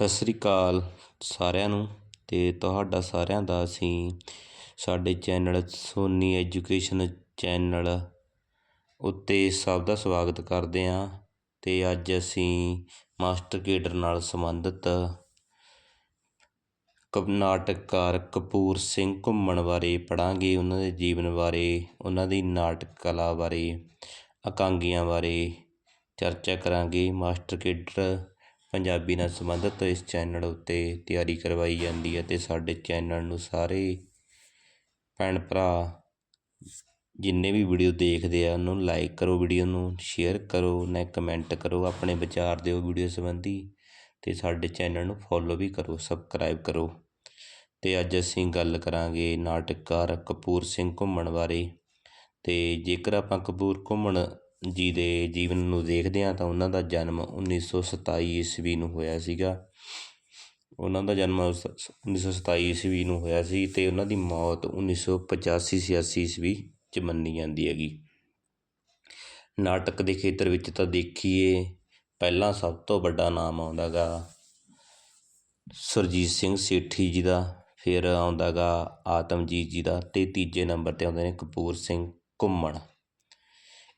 ਸਤਿ ਸ੍ਰੀ ਅਕਾਲ ਸਾਰਿਆਂ ਨੂੰ ਅਤੇ ਤੁਹਾਡਾ ਸਾਰਿਆਂ ਦਾ ਅਸੀਂ ਸਾਡੇ ਚੈਨਲ ਸੋਨੀ ਐਜੂਕੇਸ਼ਨ ਚੈਨਲ ਉੱਤੇ ਸਭ ਦਾ ਸਵਾਗਤ ਕਰਦੇ ਹਾਂ ਅਤੇ ਅੱਜ ਅਸੀਂ ਮਾਸਟਰ ਕੇਡਰ ਨਾਲ ਸੰਬੰਧਿਤ ਕ ਨਾਟਕਕਾਰ ਕਪੂਰ ਸਿੰਘ ਘੁੰਮਣ ਬਾਰੇ ਪੜਾਂਗੇ ਉਹਨਾਂ ਦੇ ਜੀਵਨ ਬਾਰੇ, ਉਹਨਾਂ ਦੀ ਨਾਟਕ ਕਲਾ ਬਾਰੇ ਇਕਾਂਗੀਆਂ ਬਾਰੇ ਚਰਚਾ ਕਰਾਂਗੇ। ਮਾਸਟਰ ਕੇਡਰ ਪੰਜਾਬੀ ਨਾਲ ਸੰਬੰਧਿਤ ਇਸ ਚੈਨਲ ਉੱਤੇ ਤਿਆਰੀ ਕਰਵਾਈ ਜਾਂਦੀ ਹੈ ਅਤੇ ਸਾਡੇ ਚੈਨਲ ਨੂੰ ਸਾਰੇ ਭੈਣ ਭਰਾ ਜਿੰਨੇ ਵੀ ਵੀਡੀਓ ਦੇਖਦੇ ਆ, ਉਹਨੂੰ ਲਾਈਕ ਕਰੋ ਵੀਡੀਓ ਨੂੰ ਸ਼ੇਅਰ ਕਰੋ, ਨਾ ਕਮੈਂਟ ਕਰੋ, ਆਪਣੇ ਵਿਚਾਰ ਦਿਓ ਵੀਡੀਓ ਸੰਬੰਧੀ ਅਤੇ ਸਾਡੇ ਚੈਨਲ ਨੂੰ ਫੋਲੋ ਵੀ ਕਰੋ ਸਬਸਕ੍ਰਾਈਬ ਕਰੋ। ਅਤੇ ਅੱਜ ਅਸੀਂ ਗੱਲ ਕਰਾਂਗੇ ਨਾਟਕਕਾਰ ਕਪੂਰ ਸਿੰਘ ਘੁੰਮਣ ਬਾਰੇ ਅਤੇ ਜੇਕਰ ਆਪਾਂ ਕਪੂਰ ਘੁੰਮਣ ਜੀ ਦੇ ਜੀਵਨ ਨੂੰ ਦੇਖਦੇ ਹਾਂ ਤਾਂ ਉਹਨਾਂ ਦਾ ਜਨਮ ਉੱਨੀ ਸੌ ਸਤਾਈ ਈਸਵੀ ਨੂੰ ਹੋਇਆ ਸੀਗਾ। ਉਹਨਾਂ ਦਾ ਜਨਮ ਉੱਨੀ ਸੌ ਸਤਾਈ ਈਸਵੀ ਨੂੰ ਹੋਇਆ ਸੀ ਅਤੇ ਉਹਨਾਂ ਦੀ ਮੌਤ ਉੱਨੀ ਸੌ ਪਚਾਸੀ ਛਿਆਸੀ ਈਸਵੀ 'ਚ ਮੰਨੀ ਜਾਂਦੀ ਹੈਗੀ। ਨਾਟਕ ਦੇ ਖੇਤਰ ਵਿੱਚ ਤਾਂ ਦੇਖੀਏ, ਪਹਿਲਾਂ ਸਭ ਤੋਂ ਵੱਡਾ ਨਾਮ ਆਉਂਦਾ ਗਾ ਸੁਰਜੀਤ ਸਿੰਘ ਸੇਠੀ ਜੀ ਦਾ, ਫਿਰ ਆਉਂਦਾ ਗਾ ਆਤਮਜੀਤ ਜੀ ਦਾ ਅਤੇ ਤੀਜੇ ਨੰਬਰ 'ਤੇ ਆਉਂਦੇ ਨੇ ਕਪੂਰ ਸਿੰਘ ਘੁੰਮਣ।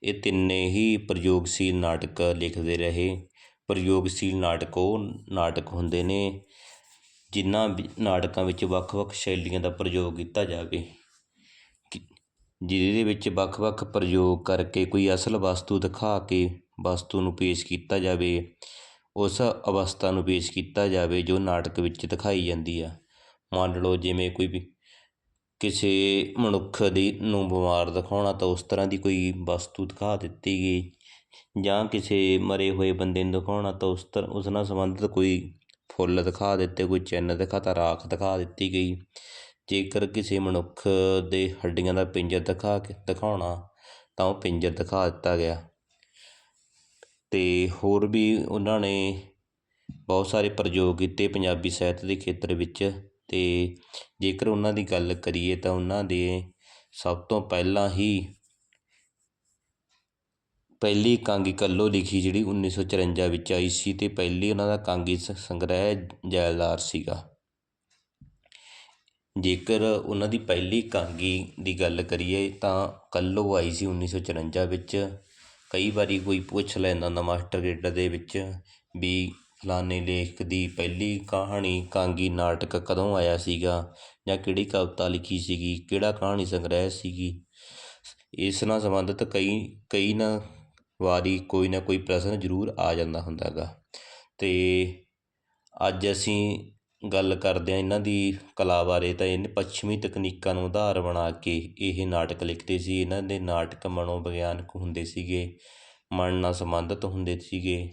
ਇਹ ਤਿੰਨੇ ਹੀ ਪ੍ਰਯੋਗਸ਼ੀਲ ਨਾਟਕ ਲਿਖਦੇ ਰਹੇ। ਪ੍ਰਯੋਗਸ਼ੀਲ ਨਾਟਕ ਉਹ ਨਾਟਕ ਹੁੰਦੇ ਨੇ ਜਿਨ੍ਹਾਂ ਨਾਟਕਾਂ ਵਿੱਚ ਵੱਖ-ਵੱਖ ਸ਼ੈਲੀਆਂ ਦਾ ਪ੍ਰਯੋਗ ਕੀਤਾ ਜਾਵੇ। ਜਿਹਦੇ ਵਿੱਚ ਵੱਖ-ਵੱਖ ਪ੍ਰਯੋਗ ਕਰਕੇ ਕੋਈ ਅਸਲ ਵਸਤੂ ਦਿਖਾ ਕੇ ਵਸਤੂ ਨੂੰ ਪੇਸ਼ ਕੀਤਾ ਜਾਵੇ, ਉਸ ਅਵਸਥਾ ਨੂੰ ਪੇਸ਼ ਕੀਤਾ ਜਾਵੇ ਜੋ ਨਾਟਕ ਵਿੱਚ ਦਿਖਾਈ ਜਾਂਦੀ ਆ। ਮੰਨ ਲਓ ਜਿਵੇਂ ਕੋਈ ਵੀ ਕਿਸੇ ਮਨੁੱਖ ਦੀ ਨੂੰ ਬਿਮਾਰ ਦਿਖਾਉਣਾ ਤਾਂ ਉਸ ਤਰ੍ਹਾਂ ਦੀ ਕੋਈ ਵਸਤੂ ਦਿਖਾ ਦਿੱਤੀ ਗਈ। ਜਾਂ ਕਿਸੇ ਮਰੇ ਹੋਏ ਬੰਦੇ ਨੂੰ ਦਿਖਾਉਣਾ ਤਾਂ ਉਸ ਤਰ੍ਹਾਂ ਉਸ ਨਾਲ ਸੰਬੰਧਿਤ ਕੋਈ ਫੁੱਲ ਦਿਖਾ ਦਿੱਤੇ, ਕੋਈ ਚਿੰਨ੍ਹ ਦਿਖਾਤਾ ਰਾਖ ਦਿਖਾ ਦਿੱਤੀ ਗਈ। ਜੇਕਰ ਕਿਸੇ ਮਨੁੱਖ ਦੇ ਹੱਡੀਆਂ ਦਾ ਪਿੰਜਰ ਦਿਖਾ ਕੇ, ਦਿਖਾਉਣਾ ਤਾਂ ਉਹ ਪਿੰਜਰ ਦਿਖਾ ਦਿੱਤਾ ਗਿਆ। ਅਤੇ ਹੋਰ ਵੀ ਉਹਨਾਂ ਨੇ ਬਹੁਤ ਸਾਰੇ ਪ੍ਰਯੋਗ ਕੀਤੇ ਪੰਜਾਬੀ ਸਾਹਿਤ ਦੇ ਖੇਤਰ ਵਿੱਚ। ਅਤੇ ਜੇਕਰ ਉਹਨਾਂ ਦੀ ਗੱਲ ਕਰੀਏ ਤਾਂ ਉਹਨਾਂ ਦੇ ਸਭ ਤੋਂ ਪਹਿਲਾਂ ਹੀ ਪਹਿਲੀ ਇਕਾਂਗੀ ਕੱਲੋ ਲਿਖੀ ਜਿਹੜੀ ਉੱਨੀ ਸੌ ਚੁਰੰਜਾ ਵਿੱਚ ਆਈ ਸੀ ਅਤੇ ਪਹਿਲੀ ਉਹਨਾਂ ਦਾ ਕਾਂਗੀ ਸੰਗ੍ਰਹਿ ਜੈਲਦਾਰ ਸੀਗਾ। ਜੇਕਰ ਉਹਨਾਂ ਦੀ ਪਹਿਲੀ ਕਾਂਗੀ ਦੀ ਗੱਲ ਕਰੀਏ ਤਾਂ ਕੱਲੋ ਆਈ ਸੀ ਉੱਨੀ ਸੌ ਚੁਰੰਜਾ ਵਿੱਚ। ਕਈ ਵਾਰੀ ਕੋਈ ਪੁੱਛ ਲੈਂਦਾ ਹੁੰਦਾ ਮਾਸਟਰ ਗੇਡਰ ਦੇ ਵਿੱਚ ਵੀ ਫਲਾਣੇ ਲੇਖਕ ਦੀ ਪਹਿਲੀ ਕਹਾਣੀ ਕਾਂਗੀ ਨਾਟਕ ਕਦੋਂ ਆਇਆ ਸੀਗਾ ਜਾਂ ਕਿਹੜੀ ਕਵਿਤਾ ਲਿਖੀ ਸੀਗੀ, ਕਿਹੜਾ ਕਹਾਣੀ ਸੰਗ੍ਰਹਿ ਸੀਗੀ। ਇਸ ਨਾਲ ਸੰਬੰਧਿਤ ਕਈ ਕਈ ਨਾ ਵਾਰੀ ਕੋਈ ਨਾ ਕੋਈ ਪ੍ਰਸ਼ਨ ਜ਼ਰੂਰ ਆ ਜਾਂਦਾ ਹੁੰਦਾ ਗਾ ਅਤੇ ਅੱਜ ਅਸੀਂ ਗੱਲ ਕਰਦੇ ਹਾਂ ਇਹਨਾਂ ਦੀ ਕਲਾ ਬਾਰੇ, ਤਾਂ ਇਹਨੇ ਪੱਛਮੀ ਤਕਨੀਕਾਂ ਨੂੰ ਆਧਾਰ ਬਣਾ ਕੇ ਇਹ ਨਾਟਕ ਲਿਖਦੇ ਸੀ। ਇਹਨਾਂ ਦੇ ਨਾਟਕ ਮਨੋਵਿਗਿਆਨਕ ਹੁੰਦੇ ਸੀਗੇ, ਮਨ ਨਾਲ ਸੰਬੰਧਿਤ ਹੁੰਦੇ ਸੀਗੇ।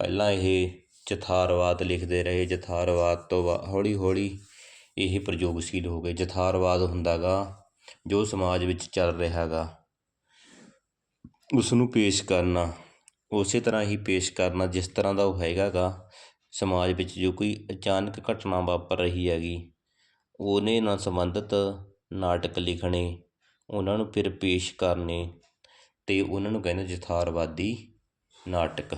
ਪਹਿਲਾਂ ਇਹ ਜਥਾਰਵਾਦ ਲਿਖਦੇ ਰਹੇ, ਜਥਾਰਵਾਦ ਤੋਂ ਬਾ ਹੌਲੀ ਹੌਲੀ ਇਹ ਪ੍ਰਯੋਗਸ਼ੀਲ ਹੋ ਗਏ। ਜਥਾਰਵਾਦ ਹੁੰਦਾ ਗਾ ਜੋ ਸਮਾਜ ਵਿੱਚ ਚੱਲ ਰਿਹਾ ਗਾ ਉਸ ਨੂੰ ਪੇਸ਼ ਕਰਨਾ, ਉਸੇ ਤਰ੍ਹਾਂ ਹੀ ਪੇਸ਼ ਕਰਨਾ ਜਿਸ ਤਰ੍ਹਾਂ ਦਾ ਉਹ ਹੈਗਾ ਗਾ ਸਮਾਜ ਵਿੱਚ ਜੋ ਕੋਈ ਅਚਾਨਕ ਘਟਨਾ ਵਾਪਰ ਰਹੀ ਹੈਗੀ, ਉਹਨੇ ਨਾਲ ਸੰਬੰਧਿਤ ਨਾਟਕ ਲਿਖਣੇ, ਉਹਨਾਂ ਨੂੰ ਫਿਰ ਪੇਸ਼ ਕਰਨੇ ਅਤੇ ਉਹਨਾਂ ਨੂੰ ਕਹਿੰਦੇ ਜਥਾਰਵਾਦੀ ਨਾਟਕ।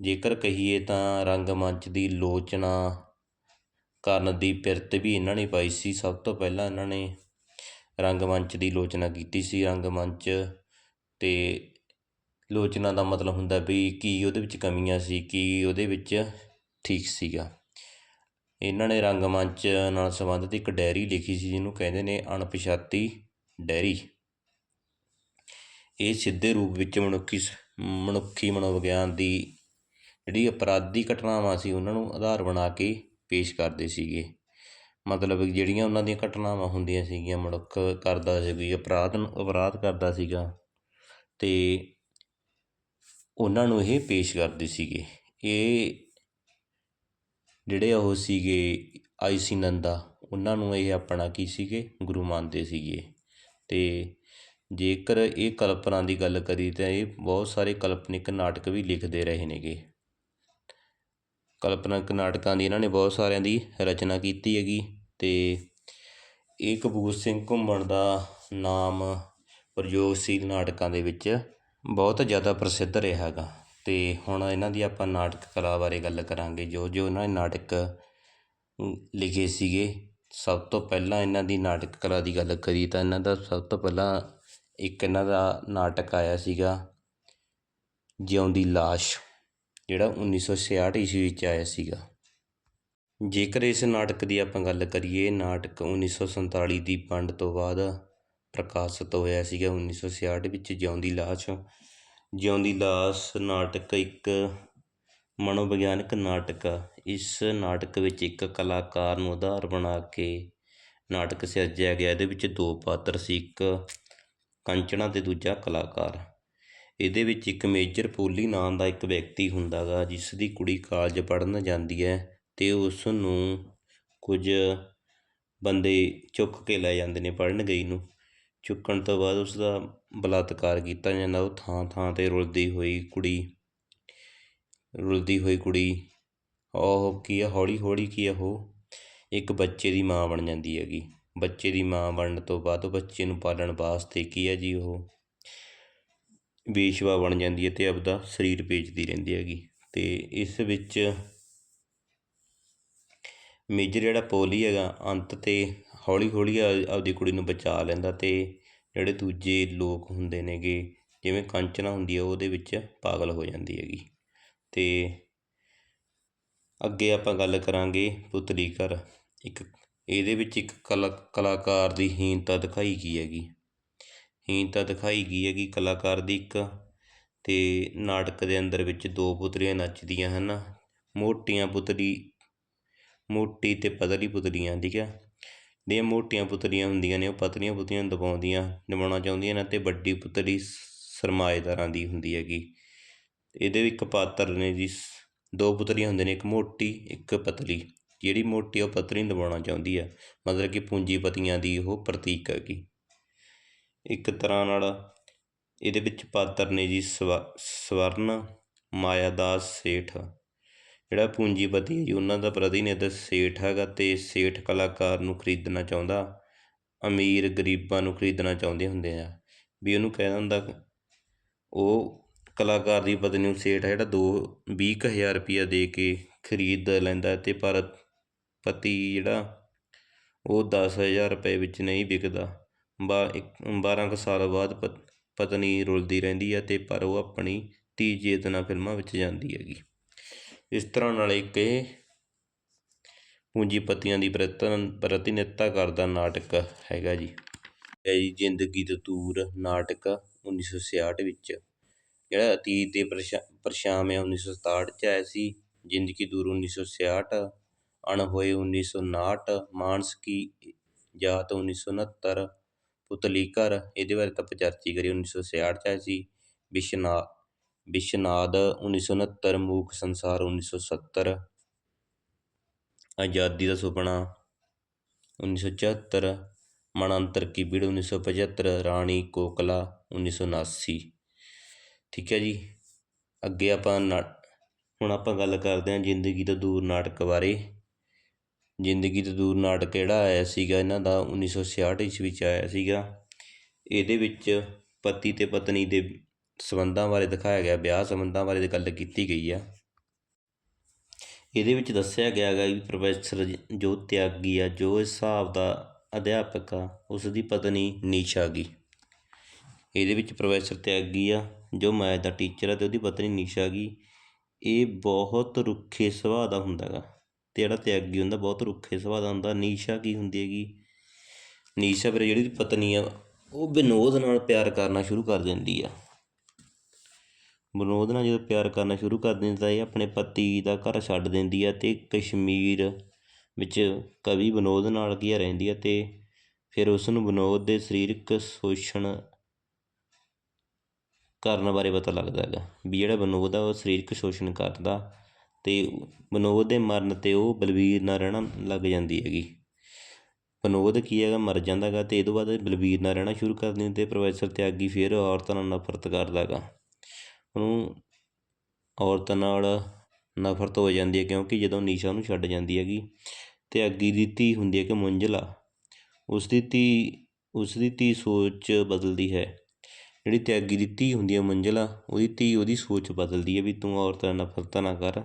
ਜੇਕਰ ਕਹੀਏ ਤਾਂ ਰੰਗਮੰਚ ਦੀ ਲੋਚਨਾ ਕਰਨ ਦੀ ਪਿਰਤ ਵੀ ਇਹਨਾਂ ਨੇ ਪਾਈ ਸੀ। ਸਭ ਤੋਂ ਪਹਿਲਾਂ ਇਹਨਾਂ ਨੇ ਰੰਗਮੰਚ ਦੀ ਲੋਚਨਾ ਕੀਤੀ ਸੀ। ਰੰਗਮੰਚ ਅਤੇ ਲੋਚਨਾ ਦਾ ਮਤਲਬ ਹੁੰਦਾ ਵੀ ਕੀ ਉਹਦੇ ਵਿੱਚ ਕਮੀਆਂ ਸੀ, ਕੀ ਉਹਦੇ ਵਿੱਚ ਠੀਕ ਸੀਗਾ। ਇਹਨਾਂ ਨੇ ਰੰਗਮੰਚ ਨਾਲ ਸੰਬੰਧਿਤ ਇੱਕ ਡਾਇਰੀ ਲਿਖੀ ਸੀ, ਜਿਹਨੂੰ ਕਹਿੰਦੇ ਨੇ ਅਣਪਛਾਤੀ ਡਾਇਰੀ। ਇਹ ਸਿੱਧੇ ਰੂਪ ਵਿੱਚ ਮਨੁੱਖੀ ਮਨੁੱਖੀ ਮਨੋਵਿਗਿਆਨ ਦੀ ਜਿਹੜੀ ਅਪਰਾਧੀ ਘਟਨਾਵਾਂ ਸੀ ਉਹਨਾਂ ਨੂੰ ਆਧਾਰ ਬਣਾ ਕੇ ਪੇਸ਼ ਕਰਦੇ ਸੀਗੇ। ਮਤਲਬ ਜਿਹੜੀਆਂ ਉਹਨਾਂ ਦੀਆਂ ਘਟਨਾਵਾਂ ਹੁੰਦੀਆਂ ਸੀਗੀਆਂ, ਮਨੁੱਖ ਕਰਦਾ ਸੀ ਵੀ ਅਪਰਾਧ ਨੂੰ ਅਪਰਾਧ ਕਰਦਾ ਸੀਗਾ ਅਤੇ ਉਹਨਾਂ ਨੂੰ ਇਹ ਪੇਸ਼ ਕਰਦੇ ਸੀਗੇ। ਇਹ ਜਿਹੜੇ ਉਹ ਸੀਗੇ ਆਈਸੀ ਨੰਦਾ, ਉਹਨਾਂ ਨੂੰ ਇਹ ਆਪਣਾ ਕੀ ਸੀਗੇ? ਗੁਰੂ ਮੰਨਦੇ ਸੀਗੇ। ਅਤੇ ਜੇਕਰ ਇਹ ਕਲਪਨਾ ਦੀ ਗੱਲ ਕਰੀ ਤਾਂ ਇਹ ਬਹੁਤ ਸਾਰੇ ਕਲਪਨਿਕ ਨਾਟਕ ਵੀ ਲਿਖਦੇ ਰਹੇ ਨੇਗੇ। ਕਲਪਨਾਕ ਨਾਟਕਾਂ ਦੀ ਇਹਨਾਂ ਨੇ ਬਹੁਤ ਸਾਰਿਆਂ ਦੀ ਰਚਨਾ ਕੀਤੀ ਹੈਗੀ ਅਤੇ ਇਹ ਕਪੂਰ ਸਿੰਘ ਘੁੰਮਣ ਦਾ ਨਾਮ ਪ੍ਰਯੋਗਸ਼ੀਲ ਨਾਟਕਾਂ ਦੇ ਵਿੱਚ ਬਹੁਤ ਜ਼ਿਆਦਾ ਪ੍ਰਸਿੱਧ ਰਿਹਾ ਹੈਗਾ। ਅਤੇ ਹੁਣ ਇਹਨਾਂ ਦੀ ਆਪਾਂ ਨਾਟਕ ਕਲਾ ਬਾਰੇ ਗੱਲ ਕਰਾਂਗੇ। ਜੋ ਜੋ ਇਹਨਾਂ ਨੇ ਨਾਟਕ ਲਿਖੇ ਸੀਗੇ, ਸਭ ਤੋਂ ਪਹਿਲਾਂ ਇਹਨਾਂ ਦੀ ਨਾਟਕ ਕਲਾ ਦੀ ਗੱਲ ਕਰੀ ਤਾਂ ਇਹਨਾਂ ਦਾ ਸਭ ਤੋਂ ਪਹਿਲਾਂ ਇੱਕ ਇਹਨਾਂ ਦਾ ਨਾਟਕ ਆਇਆ ਸੀਗਾ, ਜਿਉਂਦੀ ਲਾਸ਼। ਜਿਹੜਾ 1966 ਈਸਵੀ ਵਿੱਚ ਆਇਆ ਸੀਗਾ। ਜੇਕਰ ਇਸ ਨਾਟਕ ਦੀ ਆਪਾਂ ਗੱਲ ਕਰੀਏ ਇਹ ਨਾਟਕ 1947 ਦੀ ਵੰਡ ਤੋਂ ਬਾਅਦ ਪ੍ਰਕਾਸ਼ਿਤ ਹੋਇਆ ਸੀਗਾ 1966 ਵਿੱਚ ਜਿਉਂਦੀ ਲਾਸ਼। ਜਿਉਂਦੀ ਲਾਸ਼ ਨਾਟਕ ਇੱਕ ਮਨੋਵਿਗਿਆਨਕ ਨਾਟਕ ਆ। ਇਸ ਨਾਟਕ ਵਿੱਚ ਇੱਕ ਕਲਾਕਾਰ ਨੂੰ ਆਧਾਰ ਬਣਾ ਕੇ ਨਾਟਕ ਸਿਰਜਿਆ ਗਿਆ। ਇਹਦੇ ਵਿੱਚ ਦੋ ਪਾਤਰ ਸੀ, ਇੱਕ ਕੰਚਣਾ ਤੇ ਦੂਜਾ ਕਲਾਕਾਰ। ਇਹਦੇ ਵਿੱਚ ਇੱਕ ਮੇਜਰ ਪੋਲੀ ਨਾਮ ਦਾ ਇੱਕ ਵਿਅਕਤੀ ਹੁੰਦਾ ਗਾ ਜਿਸ ਦੀ ਕੁੜੀ ਕਾਲਜ ਪੜ੍ਹਨ ਜਾਂਦੀ ਹੈ ਅਤੇ ਉਸ ਨੂੰ ਕੁਝ ਬੰਦੇ ਚੁੱਕ ਕੇ ਲੈ ਜਾਂਦੇ ਨੇ ਪੜ੍ਹਨ ਗਈ ਨੂੰ। ਚੁੱਕਣ ਤੋਂ ਬਾਅਦ ਉਸ ਦਾ ਬਲਾਤਕਾਰ ਕੀਤਾ ਜਾਂਦਾ। ਉਹ ਥਾਂ ਥਾਂ ਤੇ ਰੁਲਦੀ ਹੋਈ ਕੁੜੀ, ਰੁਲਦੀ ਹੋਈ ਕੁੜੀ, ਉਹ ਕੀ ਆ, ਹੌਲੀ ਹੌਲੀ ਕੀ ਆ, ਉਹ ਇੱਕ ਬੱਚੇ ਦੀ ਮਾਂ ਬਣ ਜਾਂਦੀ ਹੈਗੀ। ਬੱਚੇ ਦੀ ਮਾਂ ਬਣਨ ਤੋਂ ਬਾਅਦ ਉਹ ਬੱਚੇ ਨੂੰ ਪਾਲਣ ਵਾਸਤੇ ਕੀ ਹੈ ਜੀ ਉਹ? ਵੇਸ਼ਵਾ ਬਣ ਜਾਂਦੀ ਹੈ ਅਤੇ ਆਪਦਾ ਸਰੀਰ ਵੇਚਦੀ ਰਹਿੰਦੀ ਹੈਗੀ। ਅਤੇ ਇਸ ਵਿੱਚ ਮੇਜਰ ਜਿਹੜਾ ਪੋਲੀ ਹੈਗਾ, ਅੰਤ ਤੇ ਹੌਲੀ ਹੌਲੀ ਆ- ਆਪਦੀ ਕੁੜੀ ਨੂੰ ਬਚਾ ਲੈਂਦਾ ਅਤੇ ਜਿਹੜੇ ਦੂਜੇ ਲੋਕ ਹੁੰਦੇ ਨੇਗੇ, ਜਿਵੇਂ ਕੰਚਨਾ ਹੁੰਦੀ ਹੈ ਉਹਦੇ ਵਿੱਚ ਪਾਗਲ ਹੋ ਜਾਂਦੀ ਹੈਗੀ। ਅਤੇ ਅੱਗੇ ਆਪਾਂ ਗੱਲ ਕਰਾਂਗੇ ਪੁਤਲੀ ਘਰ। ਇੱਕ, ਇਹਦੇ ਵਿੱਚ ਇੱਕ ਕਲਾ ਕਲਾਕਾਰ ਦੀ ਹੀਨਤਾ ਦਿਖਾਈ ਗਈ ਹੈਗੀ। ਹੀਨਤਾ ਦਿਖਾਈ ਗਈ ਹੈਗੀ ਕਲਾਕਾਰ ਦੀ ਇੱਕ ਅਤੇ ਨਾਟਕ ਦੇ ਅੰਦਰ ਵਿੱਚ ਦੋ ਪੁਤਲੀਆਂ ਨੱਚਦੀਆਂ ਹਨ। ਮੋਟੀਆਂ ਪੁਤਲੀ, ਮੋਟੀ ਅਤੇ ਪਤਲੀ ਪੁਤਲੀਆਂ, ਠੀਕ ਹੈ? ਜਿਹੜੀਆਂ ਮੋਟੀਆਂ ਪੁਤਲੀਆਂ ਹੁੰਦੀਆਂ ਨੇ, ਉਹ ਪਤਲੀਆਂ ਪੁਤਲੀਆਂ ਨੂੰ ਦਬਾਉਂਦੀਆਂ, ਦਬਾਉਣਾ ਚਾਹੁੰਦੀਆਂ ਨੇ ਅਤੇ ਵੱਡੀ ਪੁਤਲੀ ਸਰਮਾਏਦਾਰਾਂ ਦੀ ਹੁੰਦੀ ਹੈਗੀ। ਇਹਦੇ ਇੱਕ ਪਾਤਰ ਨੇ ਜੀ ਦੋ ਪੁਤਲੀਆਂ ਹੁੰਦੇ ਨੇ, ਇੱਕ ਮੋਟੀ, ਇੱਕ ਪਤਲੀ। ਜਿਹੜੀ ਮੋਟੀ ਉਹ ਪਤਲੀ ਨੂੰ ਦਬਾਉਣਾ ਚਾਹੁੰਦੀ ਆ। ਮਤਲਬ ਕਿ ਪੂੰਜੀਪਤੀਆਂ ਦੀ ਉਹ ਪ੍ਰਤੀਕ ਹੈਗੀ। ਇੱਕ ਤਰ੍ਹਾਂ ਨਾਲ ਇਹਦੇ ਵਿੱਚ ਪਾਤਰ ਨੇ ਜੀ ਸਵ, ਸਵਰਨ, ਮਾਇਆ ਦਾਸ ਸੇਠ। ਜਿਹੜਾ ਪੂੰਜੀਪਤੀ ਹੈ ਜੀ, ਉਹਨਾਂ ਦਾ ਪ੍ਰਤੀਨਿਧ ਸੇਠ ਹੈਗਾ ਅਤੇ ਸੇਠ ਕਲਾਕਾਰ ਨੂੰ ਖਰੀਦਣਾ ਚਾਹੁੰਦਾ, ਅਮੀਰ ਗਰੀਬਾਂ ਨੂੰ ਖਰੀਦਣਾ ਚਾਹੁੰਦੇ ਹੁੰਦੇ ਆ। ਵੀ ਉਹਨੂੰ ਕਹਿ ਦਿੰਦਾ, ਉਹ ਕਲਾਕਾਰ ਦੀ ਪਤਨੀ ਨੂੰ ਸੇਠ ਹੈ ਜਿਹੜਾ ਦੋ, ਵੀਹ ਕੁ ਹਜ਼ਾਰ ਰੁਪਈਆ ਦੇ ਕੇ ਖਰੀਦ ਲੈਂਦਾ ਅਤੇ ਪਰ ਪਤੀ ਜਿਹੜਾ, ਉਹ ਦਸ ਹਜ਼ਾਰ ਰੁਪਏ ਵਿੱਚ ਨਹੀਂ ਵਿਕਦਾ। ਬਾ ਇੱਕ ਬਾਰ੍ਹਾਂ ਕੁ ਸਾਲ ਬਾਅਦ ਪ ਪਤਨੀ ਰੁਲਦੀ ਰਹਿੰਦੀ ਹੈ ਅਤੇ ਪਰ ਉਹ ਆਪਣੀ ਧੀ ਚੇਤਨਾ ਫਿਲਮਾਂ ਵਿੱਚ ਜਾਂਦੀ ਹੈਗੀ। ਇਸ ਤਰ੍ਹਾਂ ਨਾਲ ਇੱਕ ਇਹ ਪੂੰਜੀਪਤੀਆਂ ਦੀ ਪ੍ਰਤਨ, ਪ੍ਰਤੀਨਿਧਤਾ ਕਰਦਾ ਨਾਟਕ ਹੈਗਾ ਜੀ। ਹੈ ਜੀ ਜ਼ਿੰਦਗੀ ਤੋਂ ਦੂਰ ਨਾਟਕ 1966 ਵਿੱਚ, ਜਿਹੜਾ ਅਤੀਤ ਦੇ ਪਰਛਾ ਪਰਛਾਵੇਂ 1967 ਚ ਆਇਆ ਸੀ। ਜ਼ਿੰਦਗੀ ਦੂਰ 1966 ਅਣਹੋਏ ਉੱਨੀ ਸੌ 1959 ਮਾਨਸਕੀ ਜਾਤ 1969 ਪੁਤਲੀ ਘਰ। ਇਹਦੇ ਬਾਰੇ ਤਾਂ ਆਪਾਂ ਚਰਚਾ ਹੀ ਕਰੀ 1966 ਚ ਆਇਆ ਸੀ। ਵਿਸ਼ਨਾ ਵਿਸ਼ਨਾਦ 1969 ਮੂਕ ਸੰਸਾਰ 1970 ਆਜ਼ਾਦੀ ਦਾ ਸੁਪਨਾ 1974 ਮਨੰਤਰ ਕੀ ਬੀੜ 1975 ਰਾਣੀ ਕੋਕਲਾ 1979 ਠੀਕ ਹੈ ਜੀ। ਅੱਗੇ ਆਪਾਂ ਨਾ, ਹੁਣ ਆਪਾਂ ਗੱਲ ਕਰਦੇ ਹਾਂ ਜ਼ਿੰਦਗੀ ਤੋਂ ਦੂਰ ਨਾਟਕ ਬਾਰੇ। ਜ਼ਿੰਦਗੀ ਤੋਂ ਦੂਰ ਨਾਟਕ ਜਿਹੜਾ ਆਇਆ ਸੀਗਾ? ਇਹਨਾਂ ਦਾ 1966 ਈਸਵੀ 'ਚ ਆਇਆ ਸੀਗਾ। ਇਹਦੇ ਵਿੱਚ ਪਤੀ ਅਤੇ ਪਤਨੀ ਦੇ ਸੰਬੰਧਾਂ ਬਾਰੇ ਦਿਖਾਇਆ ਗਿਆ। ਵਿਆਹ ਸੰਬੰਧਾਂ ਬਾਰੇ ਗੱਲ ਕੀਤੀ ਗਈ ਆ। ਇਹਦੇ ਵਿੱਚ ਦੱਸਿਆ ਗਿਆ ਹੈਗਾ ਵੀ ਪ੍ਰੋਫੈਸਰ ਜੋ ਤਿਆਗੀ ਆ, ਜੋ ਹਿਸਾਬ ਦਾ ਅਧਿਆਪਕ ਆ ਉਸ ਦੀ ਪਤਨੀ ਨੀਸ਼ਾ ਗੀ। ਇਹਦੇ ਵਿੱਚ ਪ੍ਰੋਫੈਸਰ ਤਿਆਗੀ ਆ, ਜੋ ਮੈਥ ਦਾ ਟੀਚਰ ਆ, ਤੇ ਉਹਦੀ ਪਤਨੀ ਨੀਸ਼ਾ ਗੀ। ਇਹ ਬਹੁਤ ਰੁੱਖੇ ਸੁਭਾਅ ਦਾ ਹੁੰਦਾ ਗਾ ਤੇ ਜਿਹੜਾ ਤਿਆਗੀ ਹੁੰਦਾ, ਬਹੁਤ ਰੁੱਖੇ ਸੁਭਾਅ ਦਾ ਹੁੰਦਾ। ਨੀਸ਼ਾ ਕੀ ਹੁੰਦੀ ਹੈਗੀ? ਨੀਸ਼ਾ ਫਿਰ ਜਿਹੜੀ ਪਤਨੀ ਆ, ਉਹ ਵਿਨੋਦ ਨਾਲ ਪਿਆਰ ਕਰਨਾ ਸ਼ੁਰੂ ਕਰ ਦਿੰਦੀ ਆ। ਵਿਨੋਦ ਨਾਲ ਜਦੋਂ ਪਿਆਰ ਕਰਨਾ ਸ਼ੁਰੂ ਕਰ ਦਿੰਦੀ ਤਾਂ ਇਹ ਆਪਣੇ ਪਤੀ ਦਾ ਘਰ ਛੱਡ ਦਿੰਦੀ ਆ ਤੇ ਕਸ਼ਮੀਰ ਵਿੱਚ ਕਵੀ ਵਿਨੋਦ ਨਾਲ ਕੀ ਆ ਰਹਿੰਦੀ ਆ ਤੇ ਫਿਰ ਉਸ ਨੂੰ ਵਿਨੋਦ ਦੇ ਸਰੀਰਕ ਸ਼ੋਸ਼ਣ ਕਰਨ ਬਾਰੇ ਪਤਾ ਲੱਗਦਾ ਹੈਗਾ। ਵੀ ਜਿਹੜਾ ਵਿਨੋਦ ਆ, ਉਹ ਸਰੀਰਕ ਸ਼ੋਸ਼ਣ ਕਰਦਾ। ਅਤੇ ਵਿਨੋਦ ਦੇ ਮਰਨ ਤੇ ਉਹ ਬਲਬੀਰ ਨਾਲ ਰਹਿਣਾ ਲੱਗ ਜਾਂਦੀ ਹੈਗੀ। ਵਿਨੋਦ ਕੀ ਹੈਗਾ, ਮਰ ਜਾਂਦਾ ਹੈਗਾ ਅਤੇ ਇਹ ਤੋਂ ਬਾਅਦ ਬਲਬੀਰ ਨਾਲ ਰਹਿਣਾ ਸ਼ੁਰੂ ਕਰ ਦਿੰਦੇ ਤੇ ਪ੍ਰੋਫੈਸਰ ਤਿਆਗੀ ਫਿਰ ਔਰਤਾਂ ਨਾਲ ਨਫ਼ਰਤ ਕਰਦਾ ਹੈਗਾ। ਉਹਨੂੰ ਔਰਤਾਂ ਨਾਲ ਨਫ਼ਰਤ ਹੋ ਜਾਂਦੀ ਹੈ ਕਿਉਂਕਿ ਜਦੋਂ ਨਿਸ਼ਾ ਉਹਨੂੰ ਛੱਡ ਜਾਂਦੀ ਹੈਗੀ ਤਿਆਗੀ ਦੀ ਧੀ ਹੁੰਦੀ ਹੈ ਕਿ ਮੁੰਜਲਾ, ਉਸ ਦੀ ਧੀ, ਉਸ ਦੀ ਧੀ ਸੋਚ ਬਦਲਦੀ ਹੈ। ਜਿਹੜੀ ਤਿਆਗੀ ਦੀ ਧੀ ਹੁੰਦੀ ਹੈ ਮੰਜ਼ਲਾ, ਉਹਦੀ ਧੀ ਉਹਦੀ ਸੋਚ ਬਦਲਦੀ ਹੈ ਵੀ ਤੂੰ ਔਰਤਾਂ ਨਾਲ ਨਫ਼ਰਤ ਨਾ ਕਰ।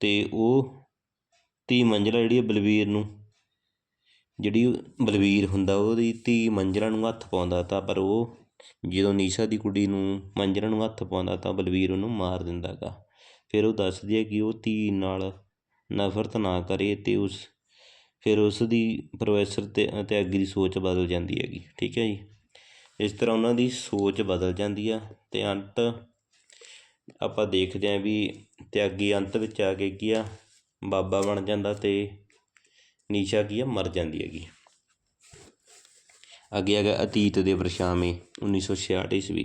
ਅਤੇ ਉਹ ਧੀ ਮੰਜ਼ਲਾ ਜਿਹੜੀ ਹੈ ਬਲਵੀਰ ਨੂੰ, ਜਿਹੜੀ ਬਲਵੀਰ ਹੁੰਦਾ ਉਹਦੀ ਧੀ ਮੰਜ਼ਲਾ ਨੂੰ ਹੱਥ ਪਾਉਂਦਾ ਤਾ, ਪਰ ਉਹ ਜਦੋਂ ਨੀਸ਼ਾ ਦੀ ਕੁੜੀ ਨੂੰ ਮੰਜ਼ਲਾ ਨੂੰ ਹੱਥ ਪਾਉਂਦਾ ਤਾਂ ਬਲਵੀਰ ਉਹਨੂੰ ਮਾਰ ਦਿੰਦਾ ਗਾ। ਫਿਰ ਉਹ ਦੱਸਦੀ ਹੈ ਕਿ ਉਹ ਧੀ ਨਾਲ ਨਫ਼ਰਤ ਨਾ ਕਰੇ ਅਤੇ ਉਸ, ਫਿਰ ਉਸ ਦੀ ਪ੍ਰੋਫੈਸਰ ਅਤੇ ਤਿਆਗੀ ਦੀ ਸੋਚ ਬਦਲ ਜਾਂਦੀ ਹੈਗੀ, ਠੀਕ ਹੈ ਜੀ। ਇਸ ਤਰ੍ਹਾਂ ਉਹਨਾਂ ਦੀ ਸੋਚ ਬਦਲ ਜਾਂਦੀ ਆ ਅਤੇ ਅੰਤ ਆਪਾਂ ਦੇਖਦੇ ਹਾਂ ਵੀ ਤਿਆਗੀ ਅੰਤ ਵਿੱਚ ਆ ਕੇ ਕੀ ਆ, ਬਾਬਾ ਬਣ ਜਾਂਦਾ ਅਤੇ ਨੀਸ਼ਾ ਕੀ ਆ, ਮਰ ਜਾਂਦੀ ਹੈਗੀ। ਅੱਗੇ ਹੈਗਾ ਅਤੀਤ ਦੇ ਪਰਛਾਵੇਂ, ਉੱਨੀ ਸੌ ਛਿਆਹਠ ਈਸਵੀ।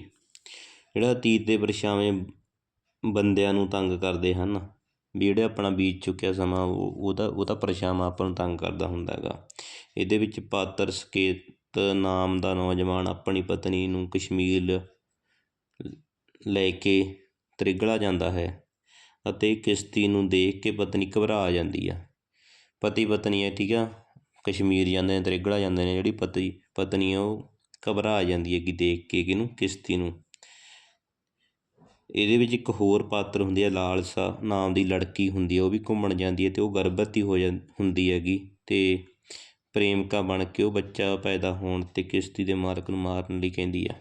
ਜਿਹੜਾ ਅਤੀਤ ਦੇ ਪਰਛਾਵੇਂ ਬੰਦਿਆਂ ਨੂੰ ਤੰਗ ਕਰਦੇ ਹਨ, ਵੀ ਜਿਹੜਾ ਆਪਣਾ ਬੀਤ ਚੁੱਕਿਆ ਸਮਾਂ, ਉਹ, ਉਹਦਾ ਉਹਦਾ ਪਰਛਾਵਾਂ ਆਪਾਂ ਨੂੰ ਤੰਗ ਕਰਦਾ ਹੁੰਦਾ ਹੈਗਾ। ਇਹਦੇ ਵਿੱਚ ਪਾਤਰ ਸਕੇਤ ਨਾਮ ਦਾ ਨੌਜਵਾਨ ਆਪਣੀ ਪਤਨੀ ਨੂੰ ਕਸ਼ਮੀਰ ਲੈ ਕੇ ਤ੍ਰਿਗਲਾ ਜਾਂਦਾ ਹੈ ਅਤੇ ਕਿਸ਼ਤੀ ਨੂੰ ਦੇਖ ਕੇ ਪਤਨੀ ਘਬਰਾ ਜਾਂਦੀ ਆ। ਪਤੀ ਪਤਨੀ ਹੈ, ਠੀਕ ਆ? ਕਸ਼ਮੀਰ ਜਾਂਦੇ ਨੇ ਤ੍ਰਿਗਲਾ ਜਾਂਦੇ ਨੇ, ਜਿਹੜੀ ਪਤੀ, ਪਤਨੀ ਆ, ਉਹ ਘਬਰਾ ਜਾਂਦੀ ਹੈ ਕਿ ਦੇਖ ਕੇ ਕਿਹਨੂੰ ਕਿਸ਼ਤੀ ਨੂੰ। ਇਹਦੇ ਵਿੱਚ ਇੱਕ ਹੋਰ ਪਾਤਰ ਹੁੰਦੀ ਹੈ ਲਾਲਸਾ ਨਾਮ ਦੀ ਲੜਕੀ ਹੁੰਦੀ ਹੈ ਉਹ ਵੀ ਘੁੰਮਣ ਜਾਂਦੀ ਹੈ ਅਤੇ ਉਹ ਗਰਭਵਤੀ ਹੋ ਜਾਂ, ਹੁੰਦੀ ਹੈਗੀ ਅਤੇ ਪ੍ਰੇਮਿਕਾ ਬਣ ਕੇ ਉਹ ਬੱਚਾ ਪੈਦਾ ਹੋਣ 'ਤੇ ਕਿਸ਼ਤੀ ਦੇ ਮਾਲਕ ਨੂੰ ਮਾਰਨ ਲਈ ਕਹਿੰਦੀ ਆ।